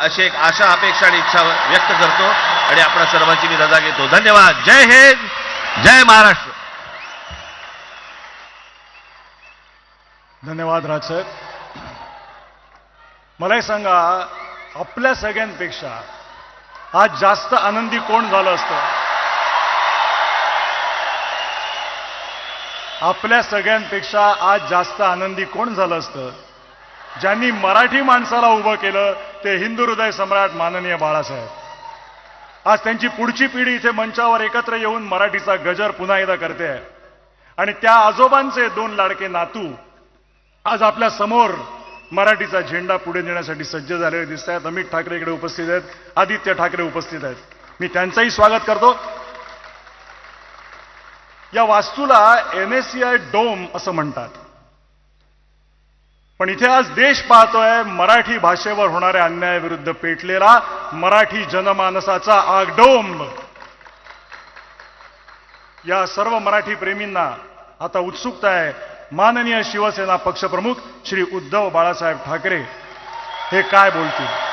अशी एक आशा अपेक्षा आणि इच्छा व्यक्त करतो आणि आपल्या सर्वांची मी रजा घेतो. धन्यवाद. जय हिंद. जय महाराष्ट्र. धन्यवाद राजसाहेब मला मलाही सांगा आपल्या सगळ्यांपेक्षा आज जास्त आनंदी कोण झालं असतं? आपल्या सगळ्यांपेक्षा आज जास्त आनंदी कोण झालं असतं? ज्यांनी मराठी माणसाला उभं केलं ते हिंदू हृदय सम्राट माननीय बाळासाहेब. आज त्यांची पुढची पिढी इथे मंचावर एकत्र येऊन मराठीचा गजर पुन्हा एकदा करते आहे. आणि त्या आजोबांचे दोन लाडके नातू आज आपल्यासमोर मराठीचा झेंडा पुढे नेण्यासाठी सज्ज झालेले दिसत आहेत अमित ठाकरे इकडे उपस्थित आहेत. आदित्य ठाकरे उपस्थित आहेत. मी त्यांचंही स्वागत करतो. या वास्तूला N S C I dome असं म्हणतात. पण इथे आज देश पाहतोय मराठी भाषेवर होणाऱ्या अन्यायाविरुद्ध पेटलेला मराठी जनमानसाचा आगडोंब. या सर्व मराठी प्रेमींना आता उत्सुकता आहे. माननीय शिवसेना पक्षप्रमुख श्री उद्धव बाळासाहेब ठाकरे हे काय बोलतील?